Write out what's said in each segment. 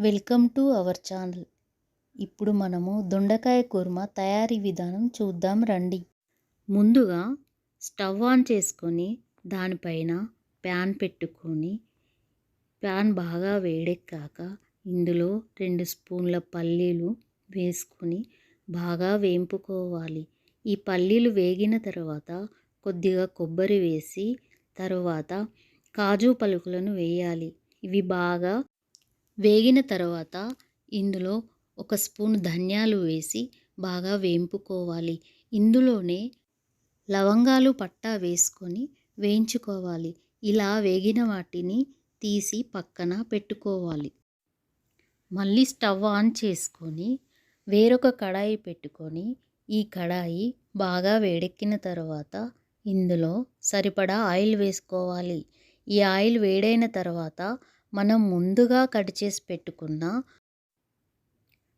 Welcome to our channel. ఇప్పుడు మనము దొండకాయ కుర్మా తయారీ విధానం చూద్దాం రండి. ముందుగా స్టవ్ ఆన్ చేసుకొని దానిపైన ప్యాన్ పెట్టుకొని ప్యాన్ బాగా వేడెక్కాక ఇందులో రెండు స్పూన్ల పల్లీలు వేసుకొని బాగా వేంపుకోవాలి. ఈ పల్లీలు వేగిన తర్వాత కొద్దిగా కొబ్బరి వేసి తర్వాత కాజు పలుకులను వేయాలి. ఇవి బాగా వేగిన తర్వాత ఇందులో ఒక స్పూన్ ధనియాలు వేసి బాగా వేంపుకోవాలి. ఇందులోనే లవంగాలు పట్టా వేసుకొని వేయించుకోవాలి. ఇలా వేగిన వాటిని తీసి పక్కన పెట్టుకోవాలి. మళ్ళీ స్టవ్ ఆన్ చేసుకొని వేరొక కడాయి పెట్టుకొని ఈ కడాయి బాగా వేడెక్కిన తర్వాత ఇందులో సరిపడా ఆయిల్ వేసుకోవాలి. ఈ ఆయిల్ వేడైన తర్వాత మనం ముందుగా కట్ చేసి పెట్టుకున్న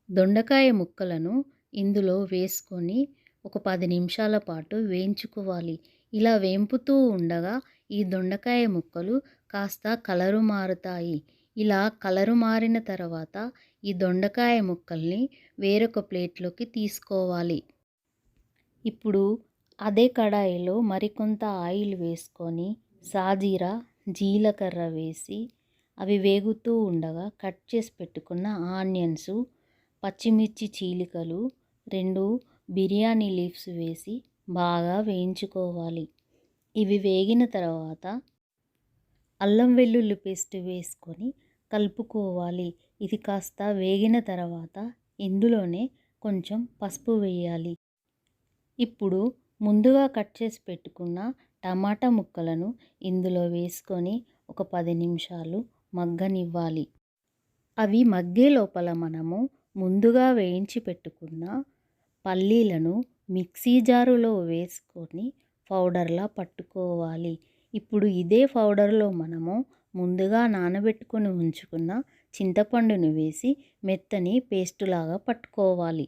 దొండకాయ ముక్కలను ఇందులో వేసుకొని ఒక పది నిమిషాల పాటు వేయించుకోవాలి. ఇలా వేంపుతూ ఉండగా ఈ దొండకాయ ముక్కలు కాస్త కలరు మారుతాయి. ఇలా కలరు మారిన తర్వాత ఈ దొండకాయ ముక్కల్ని వేరొక ప్లేట్లోకి తీసుకోవాలి. ఇప్పుడు అదే కడాయిలో మరికొంత ఆయిల్ వేసుకొని సాజీరా జీలకర్ర వేసి అవి వేగుతూ ఉండగా కట్ చేసి పెట్టుకున్న ఆనియన్స్ పచ్చిమిర్చి చీలికలు రెండు బిర్యానీ లీవ్స్ వేసి బాగా వేయించుకోవాలి. ఇవి వేగిన తర్వాత అల్లం వెల్లుల్లి పేస్ట్ వేసుకొని కలుపుకోవాలి. ఇది కాస్త వేగిన తర్వాత ఇందులోనే కొంచెం పసుపు వేయాలి. ఇప్పుడు ముందుగా కట్ చేసి పెట్టుకున్న టమాటా ముక్కలను ఇందులో వేసుకొని ఒక పది నిమిషాలు మగ్గనివ్వాలి. అవి మగ్గే లోపల మనము ముందుగా వేయించి పెట్టుకున్న పల్లీలను మిక్సీ జారులో వేసుకొని పౌడర్లా పట్టుకోవాలి. ఇప్పుడు ఇదే పౌడర్లో మనము ముందుగా నానబెట్టుకొని ఉంచుకున్న చింతపండును వేసి మెత్తని పేస్టులాగా పట్టుకోవాలి.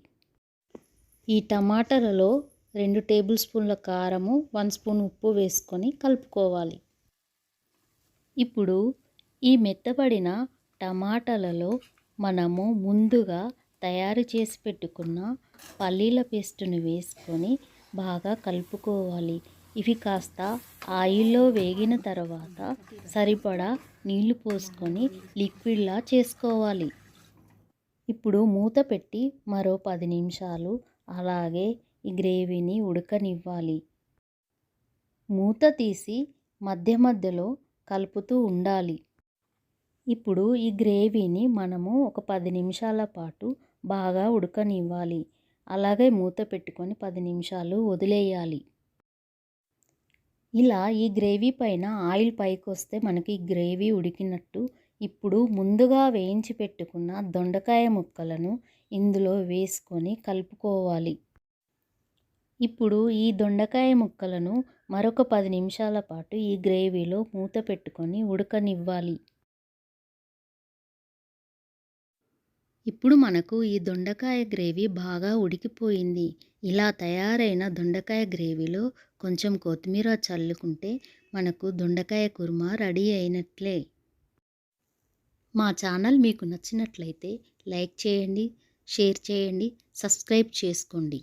ఈ టమాటాలలో రెండు టేబుల్ స్పూన్ల కారము వన్ స్పూన్ ఉప్పు వేసుకొని కలుపుకోవాలి. ఇప్పుడు ఈ మెత్తబడిన టమాటాలలో మనము ముందుగా తయారు చేసి పెట్టుకున్న పల్లీల పేస్టుని వేసుకొని బాగా కలుపుకోవాలి. ఇవి కాస్త ఆయిల్లో వేగిన తర్వాత సరిపడా నీళ్ళు పోసుకొని లిక్విడ్లా చేసుకోవాలి. ఇప్పుడు మూత పెట్టి మరో పది నిమిషాలు అలాగే ఈ గ్రేవీని ఉడకనివ్వాలి. మూత తీసి మధ్య మధ్యలో కలుపుతూ ఉండాలి. ఇప్పుడు ఈ గ్రేవీని మనము ఒక పది నిమిషాల పాటు బాగా ఉడకనివ్వాలి. అలాగే మూత పెట్టుకొని పది నిమిషాలు వదిలేయాలి. ఇలా ఈ గ్రేవీ పైన ఆయిల్ పైకి వస్తే మనకి గ్రేవీ ఉడికినట్టు ఇప్పుడు ముందుగా వేయించి పెట్టుకున్న దొండకాయ ముక్కలను ఇందులో వేసుకొని కలుపుకోవాలి. ఇప్పుడు ఈ దొండకాయ ముక్కలను మరొక పది నిమిషాల పాటు ఈ గ్రేవీలో మూత పెట్టుకొని ఉడకనివ్వాలి. ఇప్పుడు మనకు ఈ దొండకాయ గ్రేవీ బాగా ఉడికిపోయింది. ఇలా తయారైన దొండకాయ గ్రేవీలో కొంచెం కొత్తిమీర చల్లుకుంటే మనకు దొండకాయ కుర్మా రెడీ అయినట్లే. మా ఛానల్ మీకు నచ్చినట్లయితే లైక్ చేయండి షేర్ చేయండి సబ్స్క్రైబ్ చేసుకోండి.